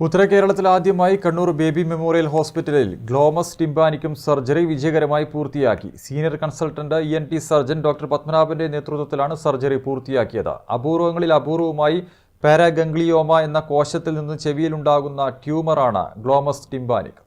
ഉത്തര കേരളത്തിൽ ആദ്യമായി Kannur baby memorial ഹോസ്പിറ്റലിൽ ഗ്ലോമസ് ടിംബാനിക്കും സർജറി വിജയകരമായി പൂർത്തിയാക്കി. Senior consultant E N T surgeon doctor പത്മനാഭന്റെ നേതൃത്വത്തിലാണ് സർജറി പൂർത്തിയാക്കിയത്. അപൂർവങ്ങളിൽ അപൂർവമായി പാരാഗംഗ്ലിയോമ എന്ന കോശത്തിൽ നിന്ന് ചെവിയിലുണ്ടാകുന്ന ട്യൂമറാണ് ഗ്ലോമസ് ടിംബാനിക്.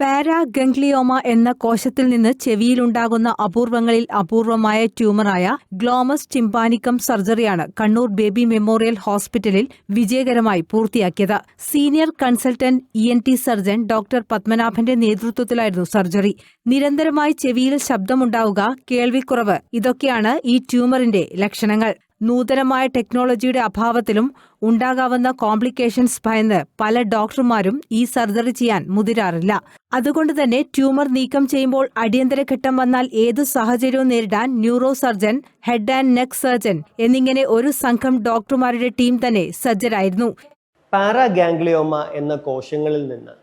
പാരാഗംഗ്ലിയോമ എന്ന കോശത്തിൽ നിന്ന് ചെവിയിലുണ്ടാകുന്ന അപൂർവങ്ങളിൽ അപൂർവമായ ട്യൂമറായ ഗ്ലോമസ് ടിംപാനിക്കം സർജറിയാണ് കണ്ണൂർ ബേബി മെമ്മോറിയൽ ഹോസ്പിറ്റലിൽ വിജയകരമായി പൂർത്തിയാക്കിയത്. Senior consultant E N T surgeon doctor പത്മനാഭന്റെ നേതൃത്വത്തിലായിരുന്നു സർജറി. നിരന്തരമായി ചെവിയിൽ ശബ്ദമുണ്ടാവുക കേൾവിക്കുറവ് ഇതൊക്കെയാണ് ഈ ട്യൂമറിന്റെ ലക്ഷണങ്ങൾ. നൂതനമായ ടെക്നോളജിയുടെ അഭാവത്തിലും ഉണ്ടാകാവുന്ന കോംപ്ലിക്കേഷൻസ് ഭയന്ന് പല ഡോക്ടർമാരും ഈ സർജറി ചെയ്യാൻ മുതിരാറില്ല. അതുകൊണ്ട് തന്നെ ട്യൂമർ നീക്കം ചെയ്യുമ്പോൾ അടിയന്തര ഘട്ടം വന്നാൽ ഏതു സാഹചര്യവും നേരിടാൻ neuro surgeon head and neck surgeon എന്നിങ്ങനെ ഒരു സംഘം ഡോക്ടർമാരുടെ ടീം തന്നെ സജ്ജരായിരുന്നു. പാരാഗാംഗ്ലിയോമ എന്ന കോശങ്ങളിൽ നിന്ന്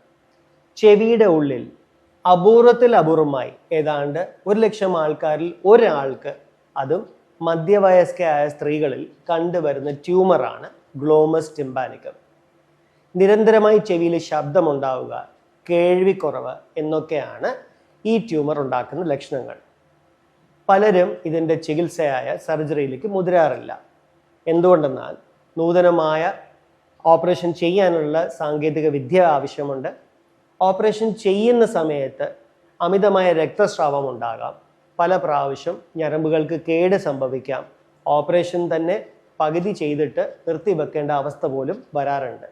ചെവിയുടെ ഉള്ളിൽ അപൂർവത്തിൽ അപൂർവമായി ഏതാണ്ട് ഒരു ലക്ഷം ആൾക്കാരിൽ ഒരാൾക്ക് അതും മധ്യവയസ്കയായ സ്ത്രീകളിൽ കണ്ടുവരുന്ന ട്യൂമറാണ് ഗ്ലോമസ് ടിംബാനിക്കം. നിരന്തരമായി ചെവിയിൽ ശബ്ദമുണ്ടാവുക കേൾവിക്കുറവ് എന്നൊക്കെയാണ് ഈ ട്യൂമർ ഉണ്ടാക്കുന്ന ലക്ഷണങ്ങൾ. പലരും ഇതിന്റെ ചികിത്സയായ സർജറിയിലേക്ക് മുതിരാറില്ല. എന്തുകൊണ്ടെന്നാൽ നൂതനമായ ഓപ്പറേഷൻ ചെയ്യാനുള്ള സാങ്കേതിക വിദ്യ ആവശ്യമുണ്ട്. ഓപ്പറേഷൻ ചെയ്യുന്ന സമയത്ത് അമിതമായ രക്തസ്രാവം ഉണ്ടാകാം. പല പ്രാവശ്യം ഞരമ്പുകൾക്ക് കേട് സംഭവിക്കാം. ഓപ്പറേഷൻ തന്നെ പകുതി ചെയ്തിട്ട് നിർത്തിവെക്കേണ്ട അവസ്ഥ പോലും വരാറുണ്ട്.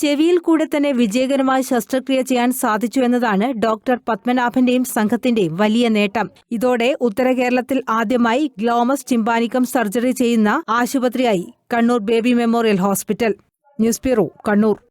ചെവിയിൽ കൂടെ തന്നെ വിജയകരമായി ശസ്ത്രക്രിയ ചെയ്യാൻ സാധിച്ചു എന്നതാണ് ഡോക്ടർ പത്മനാഭന്റെയും സംഘത്തിന്റെയും വലിയ നേട്ടം. ഇതോടെ ഉത്തര കേരളത്തിൽ ആദ്യമായി ഗ്ലോമസ് ചിമ്പാനിക്കം സർജറി ചെയ്യുന്ന ആശുപത്രിയായി Kannur Baby Memorial Hospital. News bureau Kannur.